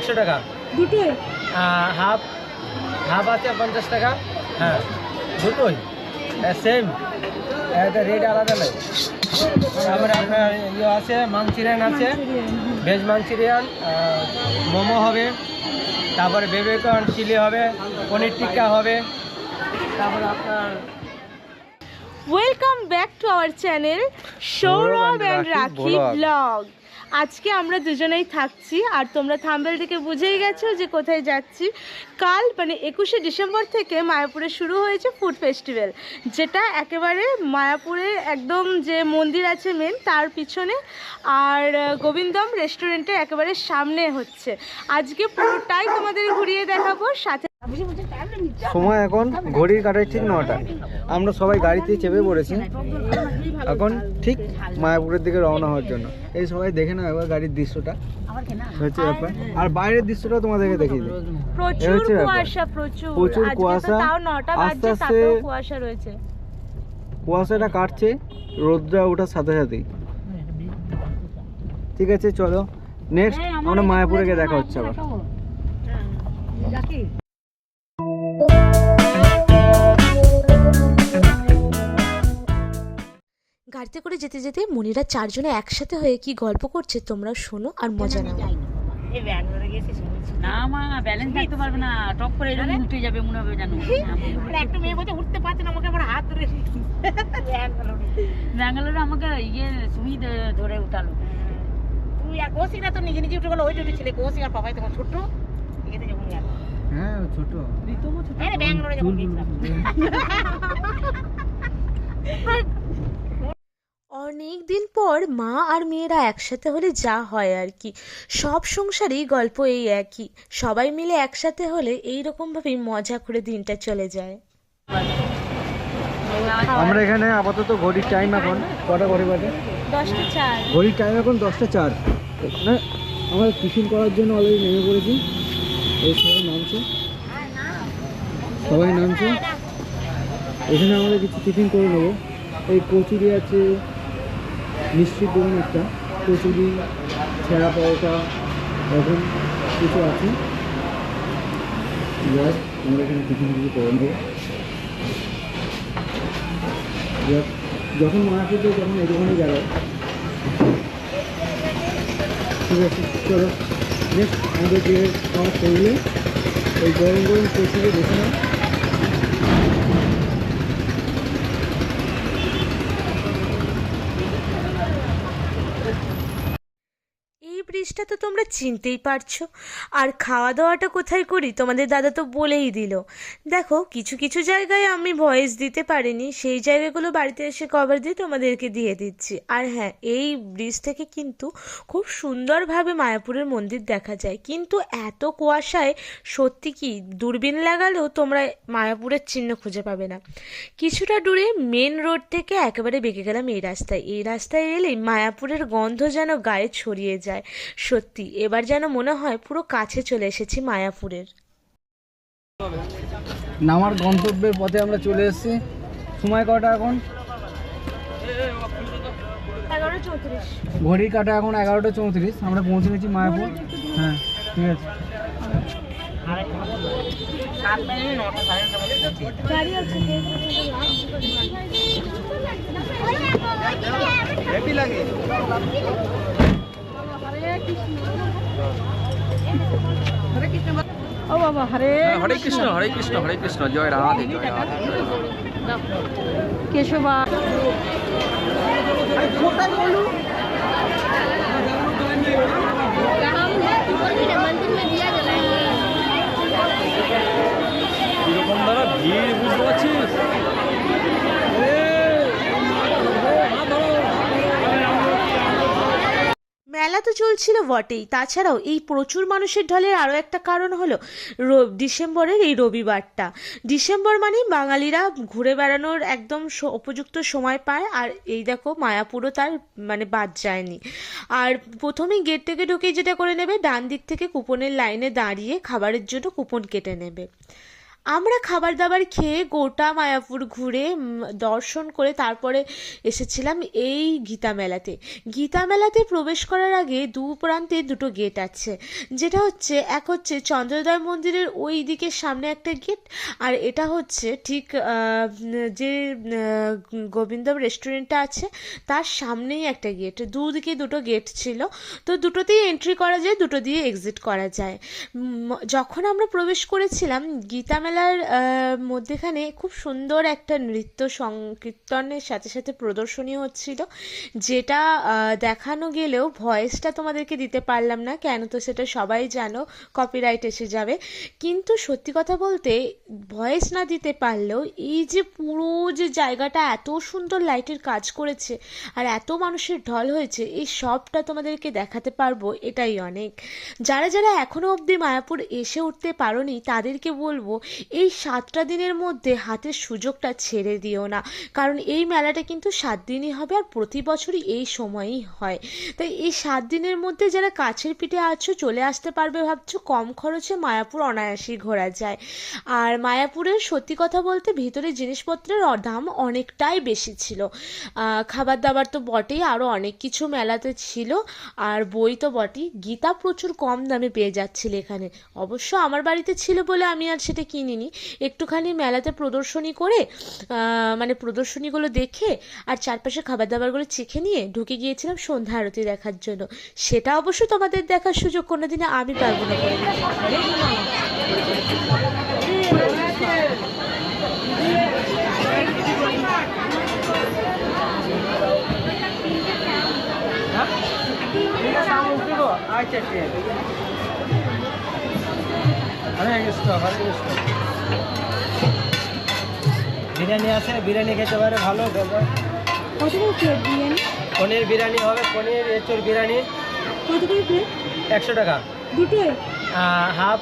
একশো টাকা। দুটো হাফ হাফ আছে পঞ্চাশ টাকা। হ্যাঁ দুটোই। সেম এটা রেট আলাদা নেই। তারপরে আপনার ইয়ে আছে মাঞ্চুরিয়ান আছে। ভেজ মাঞ্চুরিয়ান মোমো হবে। তারপরে বেবিকর্ন চিলি হবে। পনির টিক্কা হবে। তারপরে আপনার welcome back to our channel Sourav and Rakhi. Blog আজকে আমরা দুজনেই থাকছি, আর তোমরা থাম্বেল থেকে বুঝেই গেছো যে কোথায় যাচ্ছি। কাল মানে একুশে ডিসেম্বর থেকে মায়াপুরে শুরু হয়েছে ফুড ফেস্টিভ্যাল, যেটা একেবারে মায়াপুরে একদম যে মন্দির আছে মেন তার পিছনে। আর গোবিন্দম রেস্টুরেন্টের একেবারে সামনে হচ্ছে। আজকে পুরোটাই তোমাদের ঘুরিয়ে দেখাবো, সাথে সময় এখন ঘড়ির কাটার ঠিক নটা। আমরা সবাই গাড়িতে চেপে পড়েছি। এখন ঠিক মায়াপুরের দিকে রওনা হওয়ার জন্য। এই সবাই দেখে নাও এবার গাড়ির দৃশ্যটা। হচ্ছে ব্যাপার। আর বাইরের দৃশ্যটা তোমাদেরকে দেখিয়ে দিই। প্রচুর। কুয়াশা প্রচুর। প্রচুর কুয়াশা। আস্তে আস্তে- কুয়াশা রয়েছে। কুয়াশাটা কাটছে রোদটা ওঠার সাথে সাথেই। ঠিক আছে চলো। নেক্সট আমরা মায়াপুরে গিয়ে দেখা হচ্ছে আবার। গাড়িতে করে যেতে যেতে মনিরা চারজনে একসাথে হয়ে কি গল্প করছে তোমরা শোনো আর মজা নাও। না মা ব্যালেন্স পারবে না। টপ করে এরকম উল্টে যাবে মনে হবে জানো একটা মেয়ে বলছে উঠতে পারছে না আমাকে আমার হাত ধরে ব্যাঙ্গালোরে আমাকে ইয়ে সুই ধরে উঠালো। তুই আর তো নিজে নিজে উঠে গেলো ওই ছেলে। কৌশিক আর পাপাই তখন ছোট্ট এতে যখন গেল। হ্যাঁ ছোট। হ্যাঁ ব্যাঙ্গালোরে যখন গেছিলাম অনেক দিন পর মা আর মেয়েরা একসাথে হলে যা হয় আর কি। সব সংসারেই গল্প এই একই। সবাই মিলে একসাথে হলে এই রকমভাবেই মজা করে দিনটা চলে যায়। আমরা এখানে আপাতত ঘড়ির টাইম এখন। কটা ঘড়ি বাজে? দশটা চার। ঘড়ির টাইম এখন দশটা চার। এখানে আমরা টিফিন করার জন্য অলরেডি নেমে পড়েছি। এই সবাই নামছে। সবাই নামছে। এখানে আমাদের কিছু টিফিন করে নেব। এই কচুরি আছে মিষ্টির দোকান একটা কচুরি, ছেঁড়া পাওয়াটা এরকম কিছু আছে। আমরা এখানে টিফিন কিছু করে নেব যখন মায়াপুর যাই তখন দোকানে গেল। ঠিক আছে, চলো। নেক্সট আমাদের যে খাওয়া করলে ওই গরম গরম কচুরি দেখে নাও। ব্রিজটা তো তোমরা চিনতেই পারছ। আর খাওয়া দাওয়াটা কোথায় করি? তোমাদের দাদা তো বলেই দিল। দেখো, কিছু কিছু জায়গায় আমি ভয়েস দিতে পারিনি। সেই জায়গাগুলো বাড়িতে এসে কভার দিয়ে তোমাদেরকে দিয়ে দিচ্ছি। আর হ্যাঁ এই ব্রিজ থেকে কিন্তু খুব সুন্দরভাবে মায়াপুরের মন্দির দেখা যায়। কিন্তু এত কুয়াশায় সত্যি কি দূরবীন লাগালেও তোমরা মায়াপুরের চিহ্ন খুঁজে পাবে না। কিছুটা দূরে মেন রোড থেকে একেবারে বেঁকে গেলাম এই রাস্তায়। এই রাস্তায় এলেই মায়াপুরের গন্ধ যেন গায়ে ছড়িয়ে যায়। সত্যি এবার যেন মনে হয় পুরো কাছে চলে এসেছি মায়াপুরের। নামার গন্তব্যের পথে আমরা চলে এসেছি। সময় কটা এখন? ঘড়ির কাটা এখন এগারোটা চৌত্রিশ। আমরা পৌঁছে গেছি মায়াপুর। হ্যাঁ ঠিক আছে মিনিট নটা সাড়ে নটার মধ্যে পৌঁছে যেতে হবে। গাড়ি আছে ও বাবা হরে হরে কৃষ্ণ। হরে কৃষ্ণ হরে কৃষ্ণ জয় রাধে জয় রাধে কেশবা। চলছিল বটেই। তাছাড়াও এই প্রচুর মানুষের ঢলের আরও একটা কারণ হলো ডিসেম্বরের এই রবিবারটা। ডিসেম্বর মানে বাঙালিরা ঘুরে বেড়ানোর একদম উপযুক্ত সময় পায়, আর এই দেখো মায়াপুরও তার মানে বাদ যায়নি। আর প্রথমেই গেট থেকে ঢুকেই যেটা করে নেবে, ডান দিক থেকে কুপনের লাইনে দাঁড়িয়ে খাবারের জন্য কুপন কেটে নেবে। আমরা খাবার দাবার খেয়ে গোটা মায়াপুর ঘুরে দর্শন করে তারপরে এসেছিলাম এই গীতা মেলাতে। গীতা মেলাতে প্রবেশ করার আগে দু প্রান্তে দুটো গেট আছে। যেটা হচ্ছে, এক হচ্ছে চন্দ্রোদয় মন্দিরের ওই দিকের সামনে একটা গেট, আর এটা হচ্ছে ঠিক যে গোবিন্দম রেস্টুরেন্টটা আছে, তার সামনেই একটা গেট। দুদিকে দুটো গেট ছিল। তো দুটোতেই এন্ট্রি করা যায়, দুটো দিয়ে এক্সিট করা যায়। যখন আমরা প্রবেশ করেছিলাম, গীতা মেলার আহ, মধ্যেখানে খুব সুন্দর একটা নৃত্য সংকীর্তনের সাথে সাথে প্রদর্শনী হচ্ছিল যেটা দেখানো গেলেও ভয়েসটা তোমাদেরকে দিতে পারলাম না। কেন তো সেটা সবাই জানো কপিরাইট এসে যাবে। কিন্তু সত্যি কথা বলতে ভয়েস না দিতে পারলেও এই যে পুরো যে জায়গাটা এত সুন্দর লাইটের কাজ করেছে আর এত মানুষের ঢল হয়েছে এই সবটা তোমাদেরকে দেখাতে পারব এটাই অনেক। যারা যারা এখনও অবধি মায়াপুর এসে উঠতে পারোনি তাদেরকে বলব এই সাতটা দিনের মধ্যে হাতের সুযোগটা ছেড়ে দিও না। কারণ এই মেলাটা কিন্তু সাত দিনই হবে আর প্রতি বছরই এই সময়ই হয়। তাই এই সাত দিনের মধ্যে যারা কাছের পিঠে আছো, চলে আসতে পারবে ভাবছ, কম খরচে মায়াপুর অনায়াসেই ঘোরা যায়। আর মায়াপুরের সত্যি কথা বলতে ভিতরে জিনিসপত্রের দাম অনেকটাই বেশি ছিল। খাবার দাবার তো বটেই আরও অনেক কিছু মেলাতে ছিল। আর বই তো বটেই। গীতা প্রচুর কম দামে পেয়ে যাচ্ছিল এখানে। অবশ্য আমার বাড়িতে ছিল বলে আমি আর সেটা কিনিনি একটুখানি মেলাতে প্রদর্শনী করে মানে প্রদর্শনীগুলো দেখে আর চারপাশে খাবার দাবারগুলো চেখে নিয়ে ঢুকে গিয়েছিলাম সন্ধ্যা আরতি দেখার জন্য। সেটা অবশ্য তোমাদের দেখার সুযোগ কোনোদিনও আমি পারব না আচ্ছা আছে। অনেক স্টক অনেক স্টক বিরিয়ানি আছে বিরিয়ানি খেতে পারে ভালো দেবো কত করে প্লেট বিরিয়ানি? পনির বিরিয়ানি হবে পনির এঁচুর বিরিয়ানি। কত করে প্লেট একশো টাকা। দুটোই? হাফ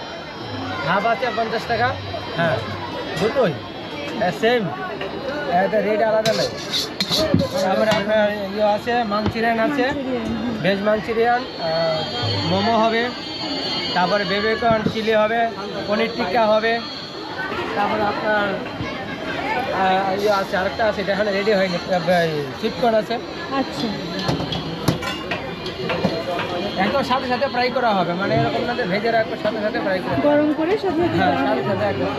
হাফ আছে পঞ্চাশ টাকা। হ্যাঁ দুটোই। সেম এটা রেট আলাদা নেই। তারপরে আপনার ইয়ে আছে মাঞ্চুরিয়ান আছে। ভেজ মাঞ্চুরিয়ান মোমো হবে। তারপরে বেবিকর্ন চিলি হবে। পনির টিক্কা হবে। তারপরে আপনার ইয়ে আছে আরেকটা আছে এটা এখানে রেডি হয়নি সুইটকর্ন আছে। আচ্ছা। একদম সাথে সাথে ফ্রাই করা হবে মানে এরকম না ভেজে রাখব সাথে সাথে ফ্রাই করা গরম করে সাথে সাথে হ্যাঁ সাথে সাথে একদম।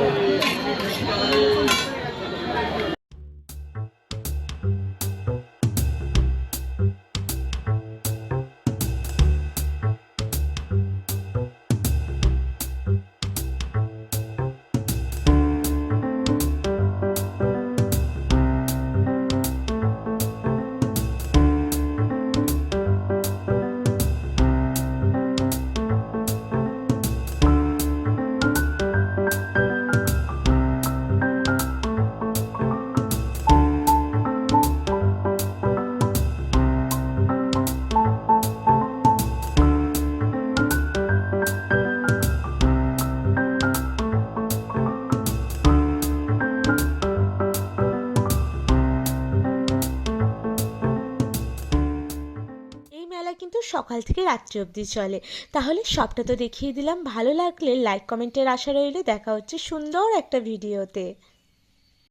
সকাল থেকে রাত্রি অবধি চলে। তাহলে সবটা তো দেখিয়ে দিলাম। ভালো লাগলে লাইক কমেন্টের আশা রইলে। দেখা হচ্ছে সুন্দর একটা ভিডিওতে